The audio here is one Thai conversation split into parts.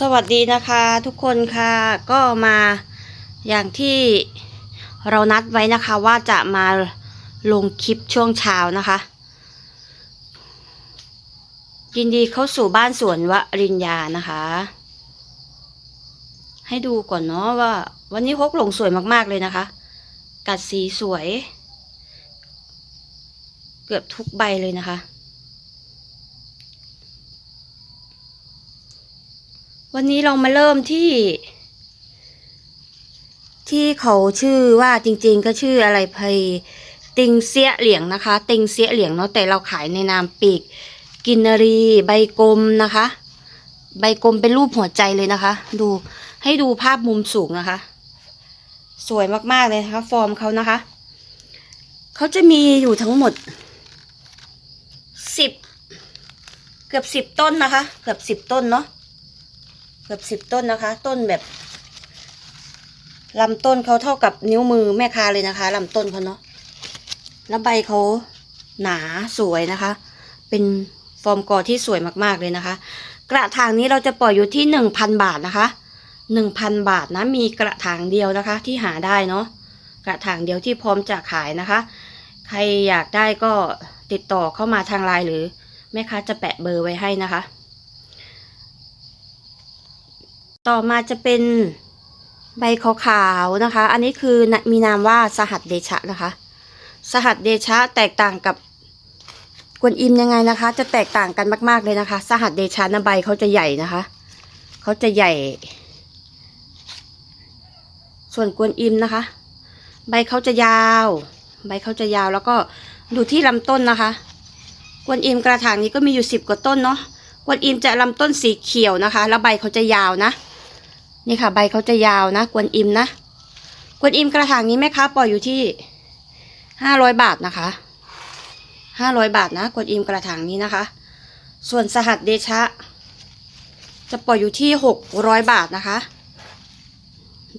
สวัสดีนะคะทุกคนค่ะ ก็มาอย่างที่เรานัดไว้นะคะว่าจะมาลงคลิปช่วงเช้านะคะ ยินดีเข้าสู่บ้านสวนวริญญานะคะ ให้ดูก่อนเนาะว่า วันนี้ฮกหลงสวยมากๆเลยนะคะ กัดสีสวย เกือบทุกใบเลยนะคะ วันนี้เรามาเริ่มที่ ที่เขาชื่อว่าจริง ๆ ก็ชื่ออะไรพยติงเสียเหลียงนะคะ ติงเสียเหลียงเนาะแต่เราขายในนามปีก กินนรี ใบกลมนะคะ ใบกลมเป็นรูปหัวใจเลยนะคะ ดูให้ดูภาพมุมสูงนะคะ สวยมากๆเลยนะคะ ฟอร์มเขานะคะเขาจะมีอยู่ทั้งหมดสิบเกือบสิบต้นนะคะ เกือบสิบต้นเนาะ เกือบสิบต้นนะคะ ต้นแบบลำต้นเขาเท่ากับนิ้วมือแม่ค้าเลยนะคะลำต้นเขาเนาะแล้วใบเขาหนาสวยนะคะ เป็นฟอร์มกอที่สวยมากๆเลยนะคะ กระถางนี้เราจะปล่อยอยู่ที่หนึ่งพันบาทนะคะหนึ่งพันบาทนะมีกระถางเดียวนะคะ ที่หาได้เนาะกระถางเดียวที่พร้อมจะขายนะคะ ใครอยากได้ก็ติดต่อเข้ามาทางไลน์หรือแม่ค้าจะแปะเบอร์ไว้ให้นะคะ ต่อมาจะเป็นใบขาวๆนะคะ อันนี้คือมีนามว่าสหัสเดชะนะคะ สหัสเดชะแตกต่างกับกวนอิมยังไงนะคะ จะแตกต่างกันมาก ๆเลยนะคะ สหัสเดชะนะใบเขาจะใหญ่นะคะ เขาจะใหญ่ ส่วนกวนอิมนะคะ ใบเขาจะยาว ใบเขาจะยาวแล้วก็ดูที่ลำต้นนะคะ กวนอิมกระถางนี้ก็มีอยู่สิบกว่าต้นเนาะกวนอิมจะลำต้นสีเขียวนะคะ แล้วใบเขาจะยาวนะ นี่ค่ะ ใบเขาจะยาวนะ กวนอิมนะกวนอิมกระถางนี้แม่ค้าปล่อยอยู่ที่ห้าร้อยบาทนะคะห้าร้อยบาทนะกวนอิมกระถางนี้นะคะ ส่วนสหัสเดชะ จะปล่อยอยู่ที่หกร้อยบาทนะคะ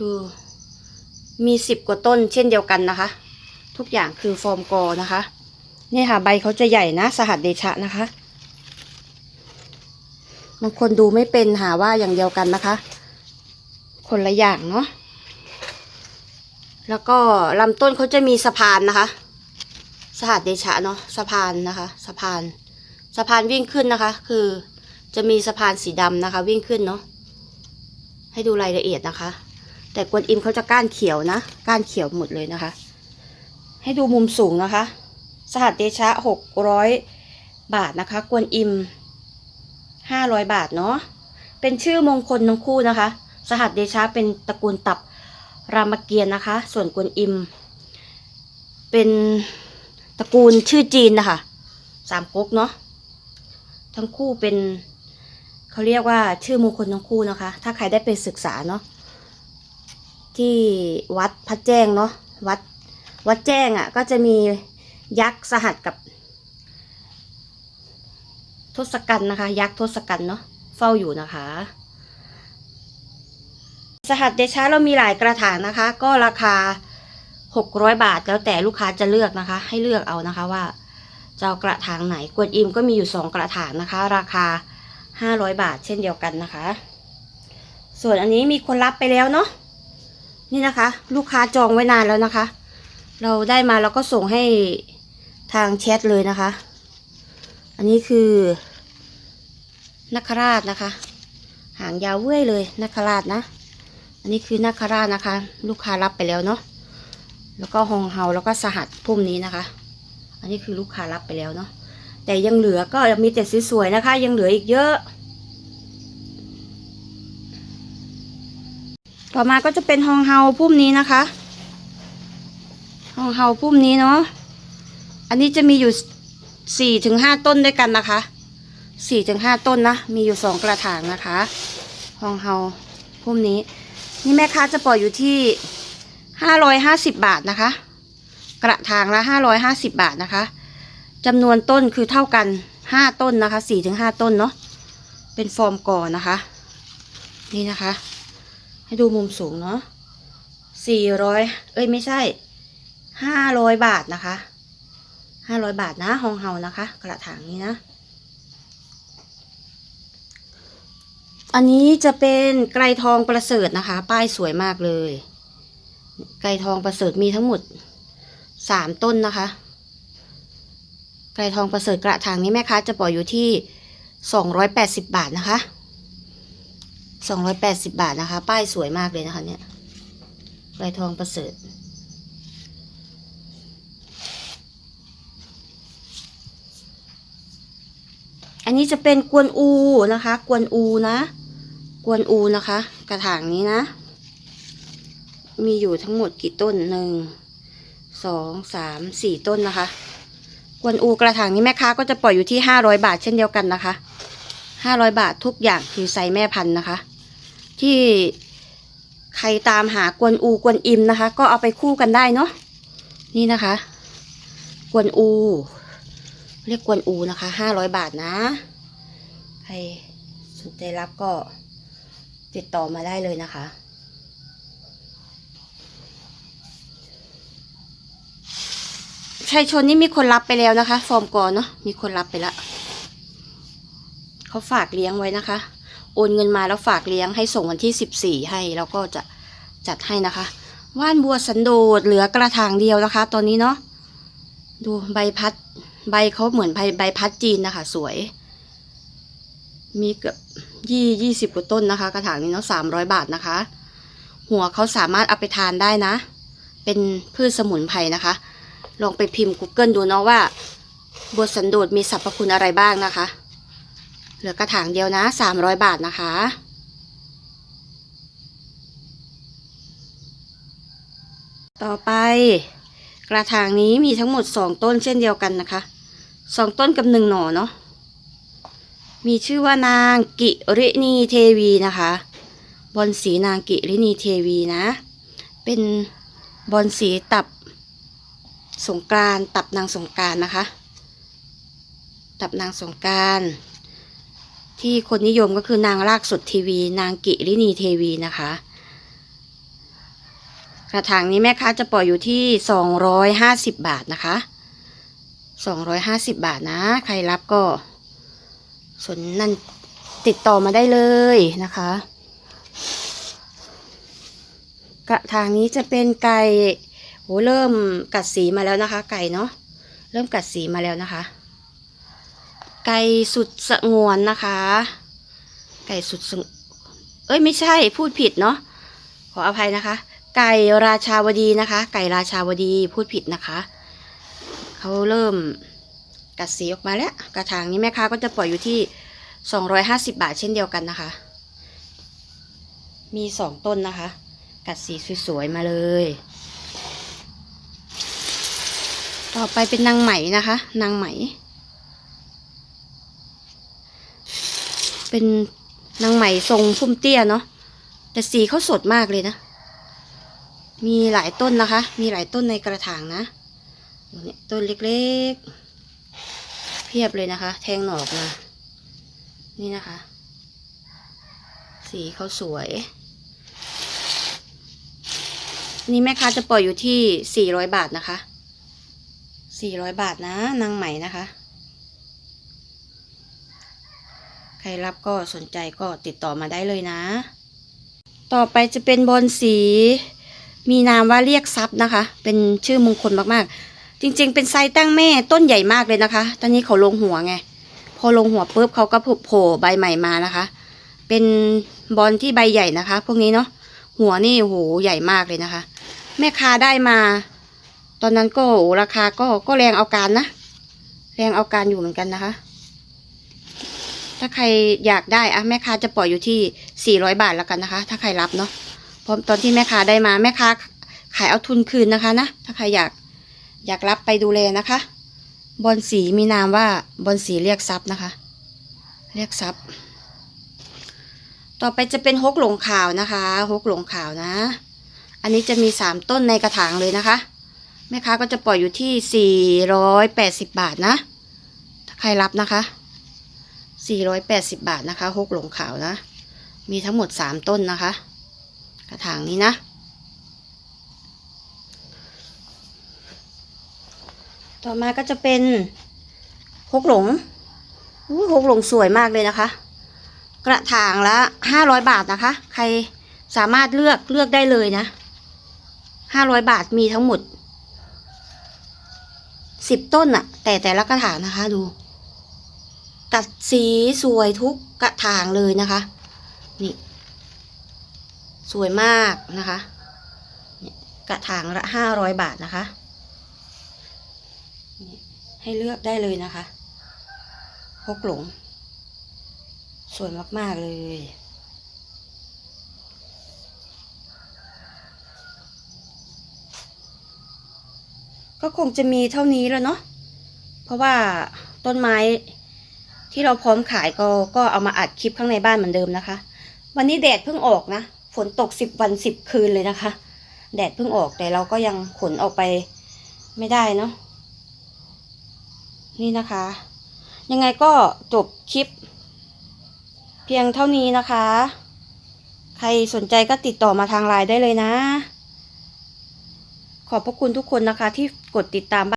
ดูมีสิบกว่าต้นเช่นเดียวกันนะคะ ทุกอย่างคือฟอร์มกอนะคะนี่ค่ะ ใบเขาจะใหญ่นะ สหัสเดชะนะคะบางคนดูไม่เป็นหาว่าอย่างเดียวกันนะคะ คนละอย่างเนาะแล้วก็ลำต้นเขาจะมีสะพานนะคะสหัสเดชะเนาะสะพานนะคะสะพานสะพานวิ่งขึ้นนะคะ คือจะมีสะพานสีดำนะคะ วิ่งขึ้นเนาะให้ดูรายละเอียดนะคะ แต่กวนอิมเขาจะก้านเขียวนะ ก้านเขียวหมดเลยนะคะ ให้ดูมุมสูงนะคะ สหัสเดชะหกร้อยบาทนะคะ กวนอิมห้าร้อยบาทเนาะเป็นชื่อมงคลทั้งคู่นะคะ สหัสเดชะเป็นตระกูลตับรามเกียรติ์นะคะ ส่วนกวนอิม เป็นตระกูลชื่อจีนนะคะสามก๊กเนาะทั้งคู่เป็นเขาเรียกว่าชื่อมงคลทั้งคู่นะคะ ถ้าใครได้ไปศึกษาเนาะที่วัดพระแจ้งเนาะวัดวัดแจ้งอะ่ะก็จะมียักษ์สหัสกับทศกัณฐ์นะคะ ยักษ์ทศกัณฐ์เนาะเฝ้าอยู่นะคะ สหัสเดชะเรามีหลายกระถางนะคะ ก็ราคา 600 บาทแล้วแต่ลูกค้าจะเลือกนะคะ ให้เลือกเอานะคะว่าจะเอากระถางไหนกวนอิมก็มีอยู่ 2 กระถางนะคะ ราคา 500 บาทเช่นเดียวกันนะคะ ส่วนอันนี้มีคนรับไปแล้วเนาะนี่นะคะ ลูกค้าจองไว้นานแล้วนะคะ เราได้มาเราก็ส่งให้ทางแชทเลยนะคะ อันนี้คือนักราชนะคะ หางยาวเว้ยเลยนักราชนะ อันนี้คือนาคารานะคะ ลูกค้ารับไปแล้วเนาะแล้วก็ฮองเฮาแล้วก็สหัสพุ่มนี้นะคะ อันนี้คือลูกค้ารับไปแล้วเนาะแต่ยังเหลือก็มีแต่สวยๆนะคะ ยังเหลืออีกเยอะ ต่อมาก็จะเป็นฮองเฮาพุ่มนี้นะคะฮองเฮาพุ่มนี้เนาะอันนี้จะมีอยู่สี่ถึงห้าต้นด้วยกันนะคะสี่ถึงห้าต้นนะ มีอยู่สองกระถางนะคะฮองเฮาพุ่มนี้ นี่แม่ค้าจะปล่อยอยู่ที่ห้าร้อยห้าสิบบาทนะคะ กระถางละห้าร้อยห้าสิบบาทนะคะจำนวนต้นคือเท่ากันห้าต้นนะคะสี่ถึงห้าต้นเนาะเป็นฟอร์มก่อนะคะ นี่นะคะ ให้ดูมุมสูงเนาะสี่ร้อยเอ้ยไม่ใช่ห้าร้อยบาทนะคะห้าร้อยบาทนะฮองเฮานะคะ กระถางนี้นะ อันนี้จะเป็นไกรทองประเสริฐนะคะ ป้ายสวยมากเลย ไกรทองประเสริฐมีทั้งหมดสามต้นนะคะ ไกรทองประเสริฐกระถางนี้แม่ค้าจะปล่อยอยู่ที่สองร้อยแปดสิบบาทนะคะสองร้อยแปดสิบบาทนะคะ ป้ายสวยมากเลยนะคะเนี่ยไกรทองประเสริฐอันนี้จะเป็นกวนอูนะคะ กวนอูนะ กวนอูนะคะ กระถางนี้นะ มีอยู่ทั้งหมดกี่ต้นหนึ่งสองสามสี่ต้นนะคะ กวนอูกระถางนี้แม่ค้าก็จะปล่อยอยู่ที่ห้าร้อยบาทเช่นเดียวกันนะคะห้าร้อยบาททุกอย่างคือไซส์แม่พันธุ์นะคะ ที่ใครตามหากวนอูกวนอิมนะคะ ก็เอาไปคู่กันได้เนาะนี่นะคะ กวนอู เรียกกวนอูนะคะห้าร้อยบาทนะ ใครสนใจรับก็ ติดต่อมาได้เลยนะคะ ชัยชนนี่มีคนรับไปแล้วนะคะ ฟอร์มก่อนเนาะมีคนรับไปแล้วเขาฝากเลี้ยงไว้นะคะ โอนเงินมาแล้วฝากเลี้ยงให้ส่งวันที่สิบสี่ให้แล้วก็จะจัดให้นะคะ ว่านบัวสันโดษเหลือกระถางเดียวนะคะ ตอนนี้เนาะดูใบพัดใบเขาเหมือนใบใบพัดจีนนะคะ สวย มีเกือบยี่ยี่สิบกว่าต้นนะคะ กระถางนี้เนาะสามร้อยบาทนะคะ หัวเขาสามารถเอาไปทานได้นะ เป็นพืชสมุนไพรนะคะ ลองไปพิมพ์ Google ดูเนาะว่าบัวสันโดษมีสรรพคุณอะไรบ้างนะคะ เหลือกระถางเดียวนะสามร้อยบาทนะคะต่อไปกระถางนี้มีทั้งหมดสองต้นเช่นเดียวกันนะคะสองต้นกับหนึ่งหน่อเนาะ มีชื่อว่านางกิรินีเทวีนะคะบอลสีนางกิรินีเทวีนะ เป็นบอลสีตับสงกานต์ตับนางสงการนะคะ ตับนางสงการ ที่คนนิยมก็คือนางรากสดทีวี นางกิรินีเทวีนะคะ กระถางนี้แม่ค้าจะปล่อยอยู่ที่ 250 บาทนะคะ 250 บาทนะ ใครรับก็ สนนั่นติดต่อมาได้เลยนะคะ กระถางนี้จะเป็นไก่โหเริ่มกัดสีมาแล้วนะคะ ไก่เนาะเริ่มกัดสีมาแล้วนะคะ ไก่สุดสงวนนะคะ ไก่สุดสงเอ้ยไม่ใช่พูดผิดเนาะขออภัยนะคะ ไก่ราชาวดีนะคะ ไก่ราชาวดีพูดผิดนะคะ เขาเริ่ม กัดสีออกมาแล้ว กระถางนี้แม่ค้าก็จะปล่อยอยู่ที่ 250 บาทเช่นเดียวกันนะคะ มีสองต้นนะคะ กัดสีสวยๆมาเลย ต่อไปเป็นนางไหมนะคะ นางไหม เป็นนางไหมทรงพุ่มเตี้ยเนาะแต่สีเขาสดมากเลยนะ มีหลายต้นนะคะ มีหลายต้นในกระถางนะเนี่ยต้นเล็กๆ พียบเลยนะคะ แทงหนอกมานี่นะคะ สีเขาสวย นี่แม่ค้าจะปล่อยอยู่ที่400บาทนะคะ400บาทนะนางไหมนะคะ ใครรับก็สนใจก็ติดต่อมาได้เลยนะ ต่อไปจะเป็นบอลสี มีนามว่าเรียกทรัพย์นะคะ เป็นชื่อมงคลมากๆ จริงๆ เป็นไซส์ตั้งแม่ต้นใหญ่มากเลยนะคะ ตอนนี้เขาลงหัวไง พอลงหัวปุ๊บเขาก็โผล่ใบใหม่มานะคะ เป็นบอลที่ใบใหญ่นะคะ พวกนี้เนาะ หัวนี่โหใหญ่มากเลยนะคะ แม่ค้าได้มา ตอนนั้นก็ราคาก็ก็แรงเอาการนะ แรงเอาการอยู่เหมือนกันนะคะ ถ้าใครอยากได้อะแม่ค้าจะปล่อยอยู่ที่ 400 บาทแล้วกันนะคะ ถ้าใครรับเนาะเพราะตอนที่แม่ค้าได้มาแม่ค้าขายเอาทุนคืนนะคะนะ ถ้าใครอยาก อยากรับไปดูแลนะคะ บอลสีมีนามว่าบอลสีเรียกทรัพย์นะคะ เรียกทรัพย์ต่อไปจะเป็นฮกหลงขาวนะคะฮกหลงขาวนะ อันนี้จะมีสามต้นในกระถางเลยนะคะแม่ค้าก็จะปล่อยอยู่ที่ 480 บาทนะ ถ้าใครรับนะคะ 480 บาทนะคะฮกหลงขาวนะ มีทั้งหมด 3 ต้นนะคะ กระถางนี้นะ ต่อมาก็จะเป็นฮกหลงอู้ฮกหลงสวยมากเลยนะคะ กระถางละห้าร้อยบาทนะคะ ใครสามารถเลือกเลือกได้เลยนะห้าร้อยบาทมีทั้งหมดสิบต้นอะแต่แต่ละกระถางนะคะดู ตัดสีสวยทุกกระถางเลยนะคะ นี่ สวยมากนะคะ กระถางละห้าร้อยบาทนะคะ ให้เลือกได้เลยนะคะพกหลง สวยมาก ๆ เลย ก็คงจะมีเท่านี้แล้วเนาะเพราะว่าต้นไม้ที่เราพร้อมขายก็ก็เอามาอัดคลิปข้างในบ้านเหมือนเดิมนะคะ วันนี้แดดเพิ่งออกนะ ฝนตกสิบวันสิบคืนเลยนะคะ แดดเพิ่งออกแต่เราก็ยังขนออกไปไม่ได้เนาะ นี่นะคะ ยังไงก็จบคลิป เพียงเท่านี้นะคะ ใครสนใจก็ติดต่อมาทางไลน์ได้เลยนะ ขอบพระคุณทุกคนนะคะที่กดติดตาม